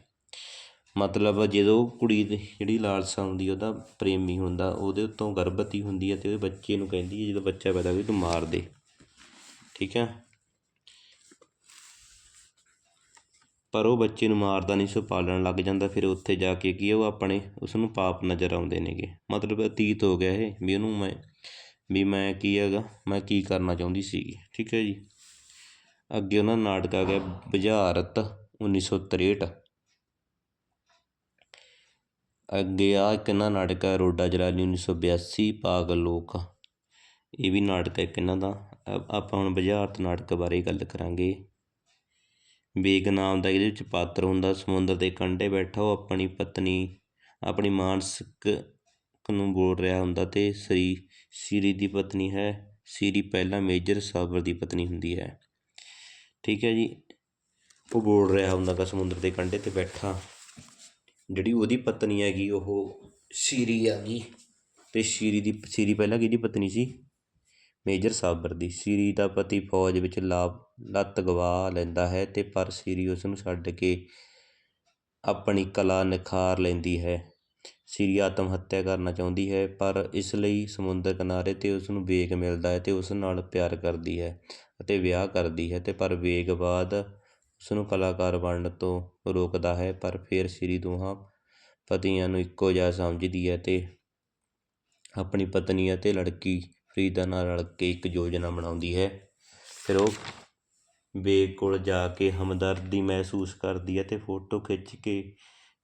ਮਤਲਬ ਜਦੋਂ ਕੁੜੀ ਦੀ ਜਿਹੜੀ ਲਾਲਸਾ ਹੁੰਦੀ ਉਹਦਾ ਪ੍ਰੇਮੀ ਹੁੰਦਾ, ਉਹਦੇ ਉੱਤੋਂ ਗਰਭਵਤੀ ਹੁੰਦੀ ਹੈ ਅਤੇ ਉਹਦੇ ਬੱਚੇ ਨੂੰ ਕਹਿੰਦੀ ਹੈ ਜਦੋਂ ਬੱਚਾ ਪੈਦਾ ਹੋਵੇ ਤੂੰ ਮਾਰ ਦੇ। ਠੀਕ ਹੈ ਪਰ ਉਹ ਬੱਚੇ ਨੂੰ ਮਾਰਦਾ ਨਹੀਂ, ਸੋ ਪਾਲਣ ਲੱਗ ਜਾਂਦਾ, ਫਿਰ ਉੱਥੇ ਜਾ ਕੇ ਕੀ ਉਹ ਆਪਣੇ ਉਸ ਨੂੰ ਪਾਪ ਨਜ਼ਰ ਆਉਂਦੇ ਨੇਗੇ। ਮਤਲਬ ਅਤੀਤ ਹੋ ਗਿਆ ਇਹ, ਵੀ ਉਹਨੂੰ ਮੈਂ, ਵੀ ਮੈਂ ਕੀ ਹੈਗਾ, ਮੈਂ ਕੀ ਕਰਨਾ ਚਾਹੁੰਦੀ ਸੀਗੀ। ਠੀਕ ਹੈ ਜੀ? ਅੱਗੇ ਉਹਨਾਂ ਨਾਟਕ ਆ ਗਿਆ, ਬੁਝਾਰਤ 1963 ਅੱਗੇ ਇੱਕ ਕਿੰਨਾ ਨਾਟਕ ਹੈ ਰੋਡਾ ਜਰਾਲੀ ਉੱਨੀ ਸੌ ਬਿਆਸੀ ਪਾਗਲ ਲੋਕ ਇਹ ਵੀ ਨਾਟਕ ਹੈ ਇੱਕ ਇਹਨਾਂ ਦਾ। ਆਪਾਂ ਹੁਣ ਬੁਝਾਰਤ ਨਾਟਕ ਬਾਰੇ ਗੱਲ ਕਰਾਂਗੇ। ਵੇਗ ਨਾਮ ਦਾ ਇਹਦੇ ਵਿੱਚ ਪਾਤਰ ਹੁੰਦਾ, ਸਮੁੰਦਰ ਦੇ ਕੰਢੇ ਬੈਠਾ, ਉਹ ਆਪਣੀ ਪਤਨੀ, ਆਪਣੀ ਮਾਨਸਿਕ ਨੂੰ ਬੋਲ ਰਿਹਾ ਹੁੰਦਾ ਤੇ ਸ੍ਰੀ, ਸ਼੍ਰੀ ਦੀ ਪਤਨੀ ਹੈ। ਸ਼੍ਰੀ ਪਹਿਲਾਂ ਮੇਜਰ ਸਾਬਰ ਦੀ ਪਤਨੀ ਹੁੰਦੀ ਹੈ। ਠੀਕ ਹੈ ਜੀ। ਉਹ ਬੋਲ ਰਿਹਾ ਹੁੰਦਾ ਤਾਂ ਸਮੁੰਦਰ ਦੇ ਕੰਢੇ ਤੇ ਬੈਠਾ। ਜਿਹੜੀ ਉਹਦੀ ਪਤਨੀ ਹੈਗੀ ਉਹ ਸ਼੍ਰੀ ਹੈਗੀ ਤੇ ਸ਼੍ਰੀ ਦੀ ਸ਼੍ਰੀ ਪਹਿਲਾਂ ਕਿਹਦੀ ਪਤਨੀ ਸੀ? ਮੇਜਰ ਸਾਬਰ ਦੀ। ਸ਼੍ਰੀ ਦਾ ਪਤੀ ਫੌਜ ਵਿੱਚ ਲਾਭ ਲੱਤ ਗਵਾ ਲੈਂਦਾ ਹੈ ਤੇ ਪਰ ਸ਼੍ਰੀ ਉਸ ਨੂੰ ਛੱਡ ਕੇ ਆਪਣੀ ਕਲਾ ਨਿਖਾਰ ਲੈਂਦੀ ਹੈ। ਸ਼੍ਰੀ ਆਤਮ ਹੱਤਿਆ ਕਰਨਾ ਚਾਹੁੰਦੀ ਹੈ ਪਰ ਇਸ ਲਈ ਸਮੁੰਦਰ ਕਿਨਾਰੇ ਤੇ ਉਸ ਨੂੰ ਵੇਗ ਮਿਲਦਾ ਹੈ ਤੇ ਉਸ ਨਾਲ ਪਿਆਰ ਕਰਦੀ ਹੈ ਅਤੇ ਵਿਆਹ ਕਰਦੀ ਹੈ ਤੇ ਪਰ ਵੇਗ ਬਾਅਦ ਉਸ ਨੂੰ ਕਲਾਕਾਰ ਬਣਨ ਤੋਂ ਰੋਕਦਾ ਹੈ, ਪਰ ਫਿਰ ਸ਼੍ਰੀ ਦੋਹਾਂ ਪਤੀਆਂ ਨੂੰ ਇੱਕੋ ਜਿਹਾ ਸਮਝਦੀ ਹੈ ਅਤੇ ਆਪਣੀ ਪਤਨੀ ਅਤੇ ਲੜਕੀ ਫਰੀਦਾ ਨਾਲ ਰਲ ਕੇ ਇੱਕ ਯੋਜਨਾ ਬਣਾਉਂਦੀ ਹੈ। ਫਿਰ ਉਹ ਵੇਗ ਕੋਲ ਜਾ ਕੇ ਹਮਦਰਦੀ ਮਹਿਸੂਸ ਕਰਦੀ ਹੈ ਅਤੇ ਫੋਟੋ ਖਿੱਚ ਕੇ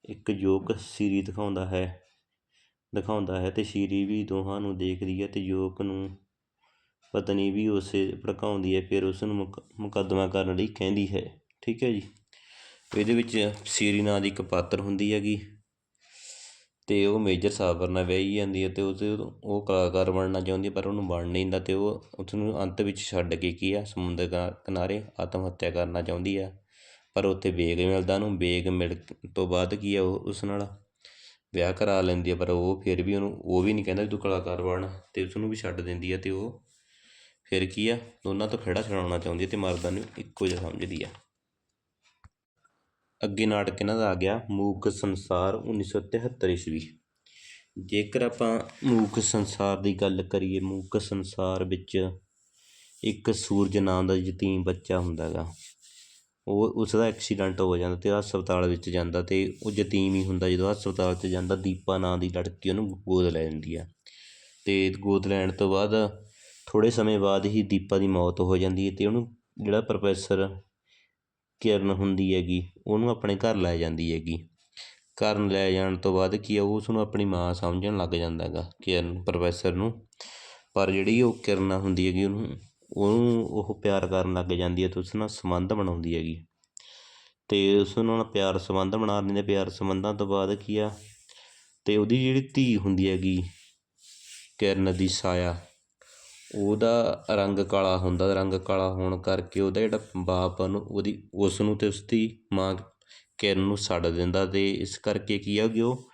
ਇੱਕ ਯੋਗ ਸ਼੍ਰੀ ਦਿਖਾਉਂਦਾ ਹੈ ਦਿਖਾਉਂਦਾ ਹੈ ਅਤੇ ਸ਼੍ਰੀ ਵੀ ਦੋਹਾਂ ਨੂੰ ਦੇਖਦੀ ਹੈ ਅਤੇ ਯੋਗ ਨੂੰ ਪਤਨੀ ਵੀ ਉਸੇ ਭੜਕਾਉਂਦੀ ਹੈ, ਫਿਰ ਉਸ ਨੂੰ ਮੁਕ, ਮੁਕੱਦਮਾ ਕਰਨ ਲਈ ਕਹਿੰਦੀ ਹੈ। ਠੀਕ ਹੈ ਜੀ। ਇਹਦੇ ਵਿੱਚ ਸ਼੍ਰੀ ਨਾਂ ਦੀ ਇੱਕ ਪਾਤਰ ਹੁੰਦੀ ਹੈਗੀ ਅਤੇ ਉਹ ਮੇਜਰ ਸਾਬਰ ਨਾਲ ਵਿਆਹੀ ਜਾਂਦੀ ਹੈ ਅਤੇ ਉਸ ਉਹ ਕਲਾਕਾਰ ਬਣਨਾ ਚਾਹੁੰਦੀ ਪਰ ਉਹਨੂੰ ਬਣ ਨਹੀਂ ਦਿੰਦਾ ਅਤੇ ਉਹ ਉਸਨੂੰ ਅੰਤ ਵਿੱਚ ਛੱਡ ਕੇ ਕੀ ਆ, ਸਮੁੰਦਰ ਕ ਕਿਨਾਰੇ ਆਤਮ ਹੱਤਿਆ ਕਰਨਾ ਚਾਹੁੰਦੀ ਆ ਪਰ ਉੱਥੇ ਬੇਗ ਮਿਲਦਾ ਉਹਨੂੰ, ਬੇਗ ਮਿਲ ਤੋਂ ਬਾਅਦ ਕੀ ਆ ਉਹ ਉਸ ਨਾਲ ਵਿਆਹ ਕਰਾ ਲੈਂਦੀ ਆ ਪਰ ਉਹ ਫਿਰ ਵੀ ਉਹਨੂੰ, ਉਹ ਵੀ ਨਹੀਂ ਕਹਿੰਦਾ ਵੀ ਤੂੰ ਕਲਾਕਾਰ ਬਣ ਅਤੇ ਉਸਨੂੰ ਵੀ ਛੱਡ ਦਿੰਦੀ ਆ ਅਤੇ ਉਹ ਫਿਰ ਕੀ ਆ, ਦੋਨਾਂ ਤੋਂ ਖਹਿੜਾ ਛੁਡਾਉਣਾ ਚਾਹੁੰਦੀ ਅਤੇ ਮਰਦਾਂ ਨੂੰ ਇੱਕੋ ਜਿਹਾ ਸਮਝਦੀ ਆ ਅੱਗੇ ਨਾਟਕ ਇਹਨਾਂ ਦਾ ਆ ਗਿਆ, ਮੂਕ ਸੰਸਾਰ ਉੱਨੀ ਸੌ ਤਿਹੱਤਰ ਈਸਵੀ। ਜੇਕਰ ਆਪਾਂ ਮੂਕ ਸੰਸਾਰ ਦੀ ਗੱਲ ਕਰੀਏ, ਮੂਕ ਸੰਸਾਰ ਵਿੱਚ ਇੱਕ ਸੂਰਜ ਨਾਮ ਦਾ ਯਤੀਮ ਬੱਚਾ ਹੁੰਦਾ ਗਾ। ਉਹ ਉਸ ਦਾ ਐਕਸੀਡੈਂਟ ਹੋ ਜਾਂਦਾ ਅਤੇ ਹਸਪਤਾਲ ਵਿੱਚ ਜਾਂਦਾ ਅਤੇ ਉਹ ਯਤੀਮ ਹੀ ਹੁੰਦਾ, ਜਦੋਂ ਹਸਪਤਾਲ 'ਚ ਜਾਂਦਾ ਦੀਪਾ ਨਾਂ ਦੀ ਲੜਕੀ ਉਹਨੂੰ ਗੋਦ ਲੈ ਲੈਂਦੀ ਆ। ਅਤੇ ਗੋਦ ਲੈਣ ਤੋਂ ਬਾਅਦ ਥੋੜ੍ਹੇ ਸਮੇਂ ਬਾਅਦ ਹੀ ਦੀਪਾ ਦੀ ਮੌਤ ਹੋ ਜਾਂਦੀ ਹੈ ਅਤੇ ਉਹਨੂੰ ਜਿਹੜਾ ਪ੍ਰੋਫੈਸਰ ਕਿਰਨ ਹੁੰਦੀ ਹੈਗੀ, ਉਹਨੂੰ ਆਪਣੇ ਘਰ ਲੈ ਜਾਂਦੀ ਹੈਗੀ। ਘਰ ਲੈ ਜਾਣ ਤੋਂ ਬਾਅਦ ਕੀ ਆ ਉਹ ਉਸ ਨੂੰ ਆਪਣੀ ਮਾਂ ਸਮਝਣ ਲੱਗ ਜਾਂਦਾ ਹੈਗਾ, ਕਿਰਨ, ਪ੍ਰੋਫੈਸਰ ਨੂੰ। ਪਰ ਜਿਹੜੀ ਉਹ ਕਿਰਨ ਹੁੰਦੀ ਹੈਗੀ, ਉਹਨੂੰ ਉਹਨੂੰ ਉਹ ਪਿਆਰ ਕਰਨ ਲੱਗ ਜਾਂਦੀ ਹੈ ਅਤੇ ਉਸ ਨਾਲ ਸੰਬੰਧ ਬਣਾਉਂਦੀ ਹੈਗੀ। ਅਤੇ ਉਸ ਨਾਲ ਪਿਆਰ ਸੰਬੰਧ ਬਣਾ ਲੈਂਦੇ ਪਿਆਰ ਸੰਬੰਧਾਂ ਤੋਂ ਬਾਅਦ ਕੀ ਆ ਅਤੇ ਉਹਦੀ ਜਿਹੜੀ ਧੀ ਹੁੰਦੀ ਹੈਗੀ, ਕਿਰਨ ਦੀ ਸਾਇਆ ਉਹਦਾ ਰੰਗ ਕਾਲਾ ਹੁੰਦਾ, ਰੰਗ ਕਾਲਾ ਹੋਣ ਕਰਕੇ ਉਹਦਾ ਜਿਹੜਾ ਬਾਪ ਨੂੰ ਉਹਦੀ ਉਸ ਨੂੰ ਅਤੇ ਉਸਦੀ ਮਾਂ ਕਿਰਨ ਨੂੰ ਛੱਡ ਦਿੰਦਾ ਅਤੇ ਇਸ ਕਰਕੇ ਕੀ ਆ ਕਿ ਉਹ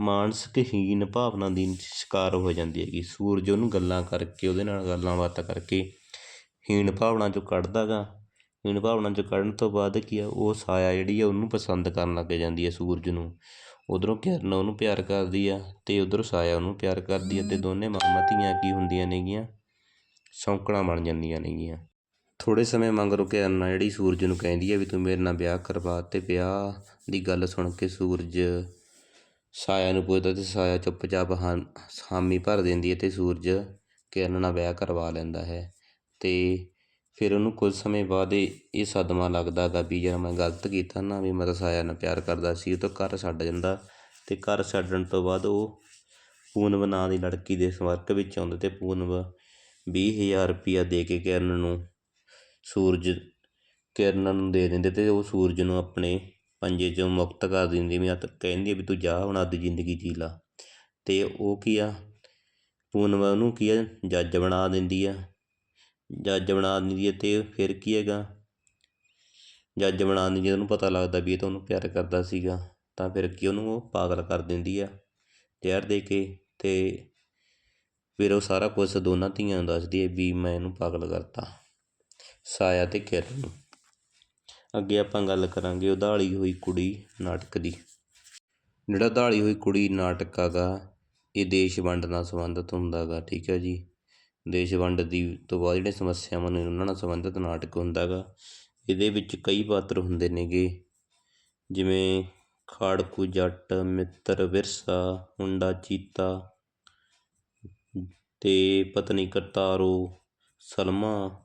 ਮਾਨਸਿਕ ਮਾਨਸਿਕਹੀਨ ਭਾਵਨਾ ਦੀ ਸ਼ਿਕਾਰ ਹੋ ਜਾਂਦੀ ਹੈਗੀ। ਸੂਰਜ ਉਹਨੂੰ ਗੱਲਾਂ ਕਰਕੇ, ਉਹਦੇ ਨਾਲ ਗੱਲਾਂ ਬਾਤਾਂ ਕਰਕੇ ਹੀਣ ਭਾਵਨਾ ਚੋਂ ਕੱਢਦਾ ਗਾ ਹੀਣ ਭਾਵਨਾ ਚੋਂ ਕੱਢਣ ਤੋਂ ਬਾਅਦ ਕੀ ਆ, ਉਹ ਸਾਇਆ ਜਿਹੜੀ ਆ ਉਹਨੂੰ ਪਸੰਦ ਕਰਨ ਲੱਗ ਜਾਂਦੀ ਹੈ ਸੂਰਜ ਨੂੰ। ਉਧਰੋਂ ਕਿਰਨ ਉਹਨੂੰ ਪਿਆਰ ਕਰਦੀ ਆ ਅਤੇ ਉਧਰੋਂ ਸਾਇਆ ਉਹਨੂੰ ਪਿਆਰ ਕਰਦੀ ਆ ਅਤੇ ਦੋਨੇ ਮਾਮਾ ਧੀਆਂ ਕੀ ਹੁੰਦੀਆਂ ਨੇਗੀਆਂ? ਸੌਂਕਣਾ ਬਣ ਜਾਂਦੀਆਂ ਨੇਗੀਆਂ। ਥੋੜ੍ਹੇ ਸਮੇਂ ਮਗਰੋਂ ਕਿਰਨ ਆ ਜਿਹੜੀ ਸੂਰਜ ਨੂੰ ਕਹਿੰਦੀ ਹੈ ਵੀ ਤੂੰ ਮੇਰੇ ਨਾਲ ਵਿਆਹ ਕਰਵਾ ਅਤੇ ਵਿਆਹ ਦੀ ਗੱਲ ਸੁਣ ਕੇ ਸੂਰਜ ਸਾਇਆ ਨੂੰ ਪੁੱਛਦਾ ਅਤੇ ਸਾਇਆ ਚੁੱਪਚਾਪ ਹਾਂ ਹਾਮੀ ਭਰ ਦਿੰਦੀ ਹੈ ਅਤੇ ਸੂਰਜ ਕਿਰਨ ਨਾਲ ਵਿਆਹ ਕਰਵਾ ਲੈਂਦਾ ਹੈ। ਅਤੇ ਫਿਰ ਉਹਨੂੰ ਕੁਝ ਸਮੇਂ ਬਾਅਦ ਇਹ ਇਹ ਸਦਮਾ ਲੱਗਦਾ ਗਾ ਵੀ ਜਦੋਂ ਮੈਂ ਗਲਤ ਕੀਤਾ ਨਾ ਵੀ ਮੈਂ ਤਾਂ ਸਾਇਆ ਨਾਲ ਪਿਆਰ ਕਰਦਾ ਸੀ, ਉਹ ਤਾਂ ਘਰ ਛੱਡ ਜਾਂਦਾ। ਅਤੇ ਘਰ ਛੱਡਣ ਤੋਂ ਬਾਅਦ ਉਹ ਪੂਨਮ ਨਾਂ ਦੀ ਲੜਕੀ ਦੇ ਸੰਪਰਕ ਵਿੱਚ ਆਉਂਦਾ ਅਤੇ ਪੂਨਮ ਵੀਹ ਹਜ਼ਾਰ ਰੁਪਈਆ ਦੇ ਕੇ ਕਿਰਨ ਨੂੰ ਸੂਰਜ, ਕਿਰਨ ਨੂੰ ਦੇ ਦਿੰਦੇ ਅਤੇ ਉਹ ਸੂਰਜ ਨੂੰ ਆਪਣੇ ਪੰਜੇ ਚੋਂ ਮੁਕਤ ਕਰ ਦਿੰਦੀ ਵੀ ਕਹਿੰਦੀ ਵੀ ਤੂੰ ਜਾ ਹੁਣ ਆਪਦੀ ਜ਼ਿੰਦਗੀ ਜੀ ਲਾ। ਅਤੇ ਉਹ ਕੀ ਆ? ਪੂਨਮ ਉਹਨੂੰ ਕੀ ਆ? ਜੱਜ ਬਣਾ ਦਿੰਦੀ ਆ। ਜੱਜ ਬਣਾ ਦਿੰਦੀ ਹੈ ਅਤੇ ਫਿਰ ਕੀ ਹੈਗਾ? ਜੱਜ ਬਣਾ ਦਿੰਦੀ ਉਹਨੂੰ ਪਤਾ ਲੱਗਦਾ ਵੀ ਇਹ ਤਾਂ ਉਹਨੂੰ ਪਿਆਰ ਕਰਦਾ ਸੀਗਾ ਤਾਂ ਫਿਰ ਕੀ ਉਹਨੂੰ ਉਹ ਪਾਗਲ ਕਰ ਦਿੰਦੀ ਆ। ਜ਼ਹਿਰ ਦੇ ਕੇ ਅਤੇ ਫਿਰ ਉਹ ਸਾਰਾ ਕੁਝ ਦੋਨਾਂ ਧੀਆਂ ਨੂੰ ਦੱਸਦੀ ਹੈ ਵੀ ਮੈਂ ਇਹਨੂੰ ਪਾਗਲ ਕਰਤਾ। ਸਾਇਆ ਤੇ ਕਿਰਨ ਨੂੰ। ਅੱਗੇ ਆਪਾਂ ਗੱਲ ਕਰਾਂਗੇ ਉਧਾਲੀ ਹੋਈ ਕੁੜੀ ਨਾਟਕ ਦੀ। ਜਿਹੜਾ ਉਧਾਲੀ ਹੋਈ ਕੁੜੀ ਨਾਟਕ ਹੈਗਾ ਇਹ ਦੇਸ਼ ਵੰਡ ਨਾਲ ਸੰਬੰਧਿਤ ਹੁੰਦਾ ਗਾ ਠੀਕ ਹੈ ਜੀ? ਦੇਸ਼ ਵੰਡ ਦੀ ਤੋਂ ਬਾਅਦ ਜਿਹੜੇ ਸਮੱਸਿਆਵਾਂ ਨੇ ਉਹਨਾਂ ਨਾਲ ਸੰਬੰਧਿਤ ਨਾਟਕ ਹੁੰਦਾ ਗਾ ਇਹਦੇ ਵਿੱਚ ਕਈ ਪਾਤਰ ਹੁੰਦੇ ਨੇਗੇ, ਜਿਵੇਂ ਖਾੜਕੂ ਜੱਟ, ਮਿੱਤਰ ਵਿਰਸਾ, ਮੁੰਡਾ ਚੀਤਾ ਅਤੇ ਪਤਨੀ ਕਰਤਾਰੋ ਸਲਮਾ।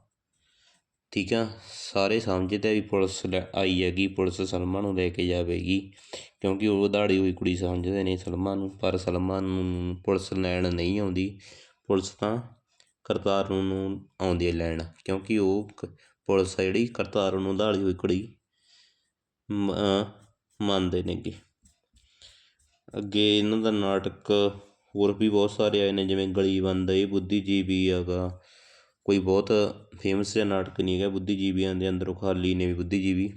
ਠੀਕ ਆ, ਸਾਰੇ ਸਮਝਦੇ ਆ ਵੀ ਪੁਲਿਸ ਲੈ- ਆਈ ਹੈਗੀ, ਪੁਲਿਸ ਸਲਮਾ ਨੂੰ ਲੈ ਕੇ ਜਾਵੇਗੀ, ਕਿਉਂਕਿ ਉਹ ਦਾੜੀ ਹੋਈ ਕੁੜੀ ਸਮਝਦੇ ਨੇ ਸਲਮਾ ਨੂੰ, ਪਰ ਸਲਮਾ ਨੂੰ ਪੁਲਿਸ ਲੈਣ ਨਹੀਂ ਆਉਂਦੀ। ਪੁਲਿਸ ਤਾਂ ਕਰਤਾਰ ਨੂੰ ਆਉਂਦੀ ਹੈ ਲੈਣ, ਕਿਉਂਕਿ ਉਹ ਕ- ਪੁਲਿਸ ਆ ਜਿਹੜੀ ਕਰਤਾਰ ਨੂੰ ਦਾੜੀ ਹੋਈ ਕੁੜੀ ਮੰਨਦੇ ਨੇਗੇ। ਅੱਗੇ ਇਹਨਾਂ ਦਾ ਨਾਟਕ ਹੋਰ ਵੀ ਬਹੁਤ ਸਾਰੇ ਆਏ ਨੇ, ਜਿਵੇਂ ਗਲੀ ਬੰਦ ਇਹ ਬੁੱਧੀਜੀਵੀ ਹੈਗਾ। ਕੋਈ ਬਹੁਤ ਫੇਮਸ ਜਿਹਾ ਨਾਟਕ ਨਹੀਂ ਹੈਗਾ, ਬੁੱਧੀਜੀਵੀਆਂ ਦੇ ਅੰਦਰੋਂ ਖਾਲੀ ਨੇ ਵੀ ਬੁੱਧੀਜੀਵੀ।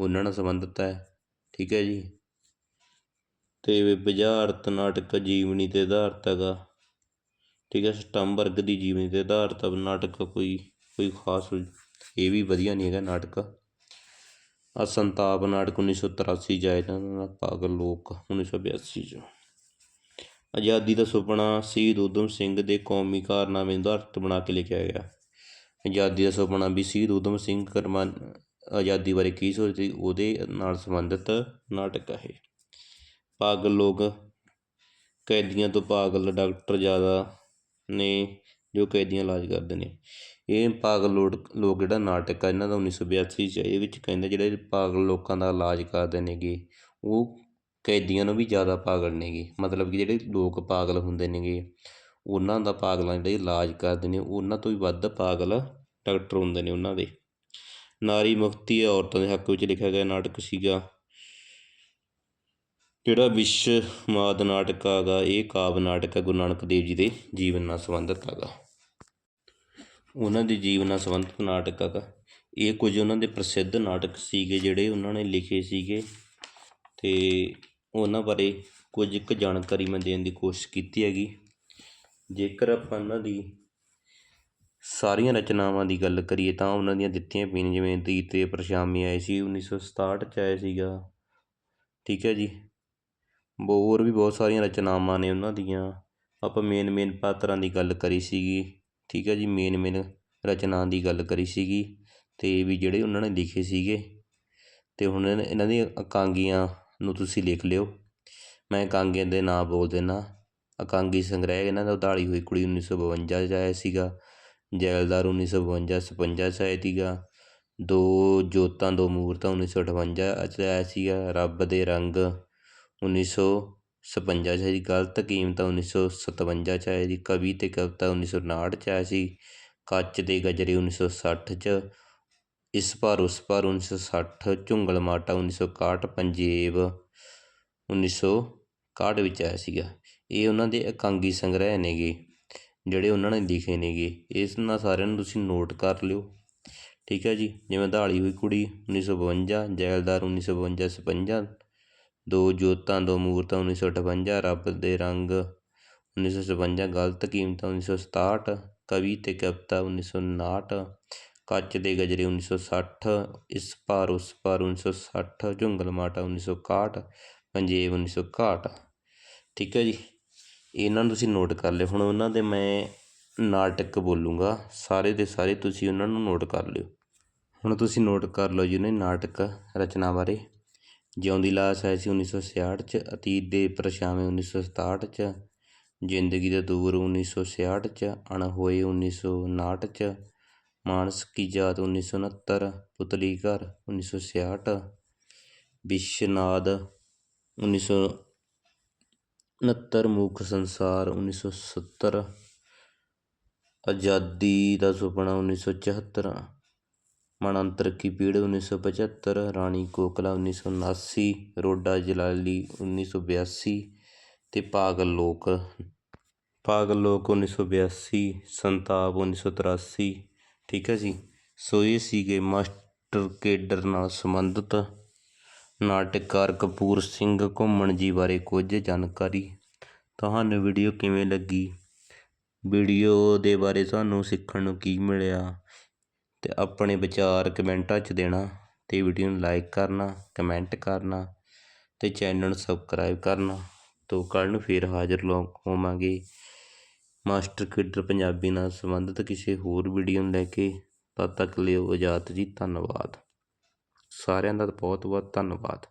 ਉਹਨਾਂ ਨਾਲ ਸੰਬੰਧਿਤ ਹੈ, ਠੀਕ ਹੈ ਜੀ। ਅਤੇ ਬੁਝਾਰਤ ਨਾਟਕ ਜੀਵਨੀ ਤੇ ਆਧਾਰਿਤ ਹੈਗਾ। ਠੀਕ ਹੈ, ਸਟੰਬਰਗ ਦੀ ਜੀਵਨੀ ਤੇ ਆਧਾਰਿਤ ਨਾਟਕ ਕੋਈ ਕੋਈ ਖਾਸ ਇਹ ਵੀ ਵਧੀਆ ਨਹੀਂ ਹੈਗਾ ਨਾਟਕ। ਆ ਸੰਤਾਪ ਨਾਟਕ 1983 ਚ ਆਇਆ ਇਹਨਾਂ ਪਾਗਲ ਲੋਕ 1982 ਚ। ਆਜ਼ਾਦੀ ਦਾ ਸੁਪਨਾ ਸ਼ਹੀਦ ਊਧਮ ਸਿੰਘ ਦੇ ਕੌਮੀ ਕਾਰਨਾਮੇ ਨੂੰ ਆਧਾਰਿਤ ਬਣਾ ਕੇ ਲਿਖਿਆ ਗਿਆ। ਆਜ਼ਾਦੀ ਦਾ ਸੁਪਨਾ ਵੀ ਸ਼ਹੀਦ ਊਧਮ ਸਿੰਘ ਕਰਮਾ ਆਜ਼ਾਦੀ ਬਾਰੇ ਕੀ ਸੋਚਦੇ ਉਹਦੇ ਨਾਲ ਸੰਬੰਧਿਤ ਨਾਟਕ ਹੈ ਇਹ। ਪਾਗਲ ਲੋਕ, ਕੈਦੀਆਂ ਤੋਂ ਪਾਗਲ ਡਾਕਟਰ ਜ਼ਿਆਦਾ ਨੇ, ਜੋ ਕੈਦੀਆਂ ਇਲਾਜ ਕਰਦੇ ਨੇ। ਇਹ ਪਾਗਲ ਲੋਕ ਲੋਕ ਜਿਹੜਾ ਨਾਟਕ ਆ, ਇਹਨਾਂ ਦਾ 1982 ਚ ਇਹ ਵਿੱਚ ਕਹਿੰਦੇ ਜਿਹੜੇ ਪਾਗਲ ਲੋਕਾਂ ਦਾ ਇਲਾਜ ਕਰਦੇ ਨੇਗੇ, ਉਹ ਕੈਦੀਆਂ ਨੂੰ ਵੀ ਜ਼ਿਆਦਾ ਪਾਗਲ ਨੇਗੇ ਮਤਲਬ ਕਿ ਜਿਹੜੇ ਲੋਕ ਪਾਗਲ ਹੁੰਦੇ ਨੇਗੇ ਉਹਨਾਂ ਦਾ ਪਾਗਲਾਂ ਜਿਹੜੇ ਇਲਾਜ ਕਰਦੇ ਨੇ, ਉਹਨਾਂ ਤੋਂ ਵੀ ਵੱਧ ਪਾਗਲ ਡਾਕਟਰ ਹੁੰਦੇ ਨੇ ਉਹਨਾਂ ਦੇ। ਨਾਰੀ ਮੁਕਤੀ ਔਰਤਾਂ ਦੇ ਹੱਕ ਵਿੱਚ ਲਿਖਿਆ ਗਿਆ ਨਾਟਕ ਸੀਗਾ। ਜਿਹੜਾ ਵਿਸ਼ਵਮਾਦ ਨਾਟਕ ਹੈਗਾ, ਇਹ ਕਾਵਿ ਨਾਟਕ ਹੈ ਗੁਰੂ ਨਾਨਕ ਦੇਵ ਜੀ ਦੇ ਜੀਵਨ ਨਾਲ ਸੰਬੰਧਿਤ ਹੈਗਾ। ਉਹਨਾਂ ਦੇ ਜੀਵਨ ਨਾਲ ਸੰਬੰਧਿਤ ਨਾਟਕ ਹੈਗਾ। ਇਹ ਕੁਝ ਉਹਨਾਂ ਦੇ ਪ੍ਰਸਿੱਧ ਨਾਟਕ ਸੀਗੇ, ਜਿਹੜੇ ਉਹਨਾਂ ਨੇ ਲਿਖੇ ਸੀਗੇ। ਤੇ ਉਹਨਾਂ ਬਾਰੇ ਕੁਝ ਇੱਕ ਜਾਣਕਾਰੀ ਮੈਂ ਦੇਣ ਦੀ ਕੋਸ਼ਿਸ਼ ਕੀਤੀ ਹੈਗੀ। ਜੇਕਰ ਆਪਾਂ ਉਹਨਾਂ ਦੀ ਸਾਰੀਆਂ ਰਚਨਾਵਾਂ ਦੀ ਗੱਲ ਕਰੀਏ ਤਾਂ ਉਹਨਾਂ ਦੀਆਂ ਦਿੱਤੀਆਂ ਪਈਆਂ ਜਿਵੇਂ ਦੀ ਤੇ ਪਰਛਾਵੇਂ ਆਏ ਸੀ 1967 ਚ ਆਇਆ ਸੀਗਾ। ਠੀਕ ਹੈ ਜੀ। ਹੋਰ ਵੀ ਬਹੁਤ ਸਾਰੀਆਂ ਰਚਨਾਵਾਂ ਨੇ ਉਹਨਾਂ ਦੀਆਂ। ਆਪਾਂ ਮੇਨ ਮੇਨ ਪਾਤਰਾਂ ਦੀ ਗੱਲ ਕਰੀ ਸੀਗੀ। ਠੀਕ ਹੈ ਜੀ ਮੇਨ ਮੇਨ ਰਚਨਾ ਦੀ ਗੱਲ ਕਰੀ ਸੀਗੀ। ਅਤੇ ਵੀ ਜਿਹੜੇ ਉਹਨਾਂ ਨੇ ਲਿਖੇ ਸੀਗੇ। ਅਤੇ ਹੁਣ ਇਹਨਾਂ ਇਹਨਾਂ ਦੀਆਂ ਇਕਾਂਗੀਆਂ ਨੂੰ ਤੁਸੀਂ ਲਿਖ ਲਿਓ। ਮੈਂ ਇਕਾਂਗੀਆਂ ਦੇ ਨਾਂ ਬੋਲ ਦਿੰਦਾ ਇਕਾਂਗੀ ਸੰਗ੍ਰਹਿ ਇਹਨਾਂ ਦਾ ਉਧਾਲੀ ਹੋਈ ਕੁੜੀ 1952 ਚ ਆਇਆ ਸੀਗਾ। ਜੈਲਦਾਰ 1952 56 ਚ ਆਇਆ ਸੀਗਾ। ਦੋ ਜੋਤਾਂ, ਦੋ ਮੂਰਤਾਂ 1958 ਚ ਆਇਆ ਸੀਗਾ। ਰੱਬ ਦੇ ਰੰਗ 1956 ਚ ਆਈ ਗਲਤ ਕੀਮਤਾਂ ਉੱਨੀ ਸੌ ਸਤਵੰਜਾ ਚ ਆਇਆ ਜੀ ਕਵੀ ਅਤੇ ਕਵਿਤਾ 1959 ਚ ਆਇਆ ਸੀ। ਕੱਚ ਦੇ ਗਜਰੇ 1960 ਚ ਇਸ ਪਾਰ ਉਸ ਭਾਰ ਉੱਨੀ ਸੌ ਸੱਠ ਝੁੰਗਲ ਮਾਟਾ 1961 ਪੰਜੇਬ 1961 ਵਿੱਚ ਆਇਆ ਸੀਗਾ। ਇਹ ਉਹਨਾਂ ਦੇ ਇਕਾਂਗੀ ਸੰਗ੍ਰਹਿ ਨੇਗੇ, ਜਿਹੜੇ ਉਹਨਾਂ ਨੇ ਲਿਖੇ ਨੇਗੇ। ਇਸ ਨਾਲ ਸਾਰਿਆਂ ਨੂੰ ਤੁਸੀਂ ਨੋਟ ਕਰ ਲਿਓ। ਠੀਕ ਹੈ ਜੀ? ਜਿਵੇਂ ਧਾਲੀ ਹੋਈ ਕੁੜੀ 1952 ਜੈਲਦਾਰ 1952 56 ਦੋ ਜੋਤਾਂ, ਦੋ ਮੂਰਤਾਂ 1958 ਰੱਬ ਦੇ ਰੰਗ 1956 ਗਲਤ ਕੀਮਤਾਂ 1967 ਕਵੀ ਤੇ ਕਵਿਤਾ 1959 ਕੱਚ ਦੇ ਗਜਰੇ 1960 ਇਸ ਪਾਰ ਉਸ ਪਾਰ 1960 ਝੁੰਗਲ ਮਾਟਾ 1961 ਪੰਜੇਬ 1961 ਠੀਕ ਹੈ ਜੀ। ਇਹਨਾਂ ਨੂੰ ਤੁਸੀਂ ਨੋਟ ਕਰ ਲਿਓ। ਹੁਣ ਉਹਨਾਂ ਦੇ ਮੈਂ ਨਾਟਕ ਬੋਲੂੰਗਾ। ਸਾਰੇ ਦੇ ਸਾਰੇ ਤੁਸੀਂ ਉਹਨਾਂ ਨੂੰ ਨੋਟ ਕਰ ਲਿਓ। ਹੁਣ ਤੁਸੀਂ ਨੋਟ ਕਰ ਲਓ ਜੀ ਉਹਨੇ ਨਾਟਕ ਰਚਨਾ ਬਾਰੇ। ਜਿਉਂਦੀ ਲਾਸ਼ ਆਈ ਸੀ 1966 ਚ, ਅਤੀਤ ਦੇ ਪਰਛਾਵੇਂ 1967 ਚ, ਜ਼ਿੰਦਗੀ ਦਾ ਦੂਰ 1966 ਚ, ਅਣਹੋਏ 1959 ਚ ਮਾਨਸ ਕੀ ਜਾਤ 1969 ਪੁਤਲੀ ਘਰ 1966 ਵਿਸ਼ਵਨਾਦ 1969 ਮੁੱਖ ਸੰਸਾਰ 1970 ਆਜ਼ਾਦੀ ਦਾ ਸੁਪਨਾ ਉੱਨੀ ਸੌ 1974 ਮਨੰਤਰ ਕੀ ਪੀੜ 1975 ਰਾਣੀ ਕੋਕਲਾ 1979 ਰੋਡਾ ਜਲਾਲੀ ਉੱਨੀ ਸੌ ਬਿਆਸੀ ਅਤੇ ਪਾਗਲ ਲੋਕ ਪਾਗਲ ਲੋਕ 1982 ਸੰਤਾਪ 1983 ਠੀਕ ਹੈ ਜੀ। ਸੋ ਇਹ ਸੀਗੇ ਮਾਸਟਰ ਕੇਡਰ ਨਾਲ ਸੰਬੰਧਿਤ ਨਾਟਕਕਾਰ ਕਪੂਰ ਸਿੰਘ ਘੁੰਮਣ ਜੀ ਬਾਰੇ ਕੁਝ ਜਾਣਕਾਰੀ। ਤੁਹਾਨੂੰ ਵੀਡੀਓ ਕਿਵੇਂ ਲੱਗੀ? ਵੀਡੀਓ ਦੇ ਬਾਰੇ ਤੁਹਾਨੂੰ ਸਿੱਖਣ ਨੂੰ ਕੀ ਮਿਲਿਆ? ਤੇ ਆਪਣੇ ਵਿਚਾਰ ਕਮੈਂਟਾਂ 'ਚ ਦੇਣਾ ਤੇ ਵੀਡੀਓ ਨੂੰ ਲਾਈਕ ਕਰਨਾ, ਕਮੈਂਟ ਕਰਨਾ ਤੇ ਚੈਨਲ ਨੂੰ ਸਬਸਕ੍ਰਾਈਬ ਕਰਨਾ। ਤੋਂ ਕੱਲ੍ਹ ਨੂੰ ਫੇਰ ਹਾਜ਼ਰ ਲੋ ਹੋਵਾਂਗੇ। ਮਾਸਟਰ ਕੇਡਰ ਪੰਜਾਬੀ ਨਾਲ ਸੰਬੰਧਿਤ ਕਿਸੇ ਹੋਰ ਵੀਡੀਓ ਨੂੰ ਲੈ ਕੇ ਤਦ ਤੱਕ ਲਿਓ ਇਜਾਜ਼ਤ ਜੀ, ਧੰਨਵਾਦ। ਸਾਰਿਆਂ ਦਾ ਬਹੁਤ ਬਹੁਤ ਧੰਨਵਾਦ।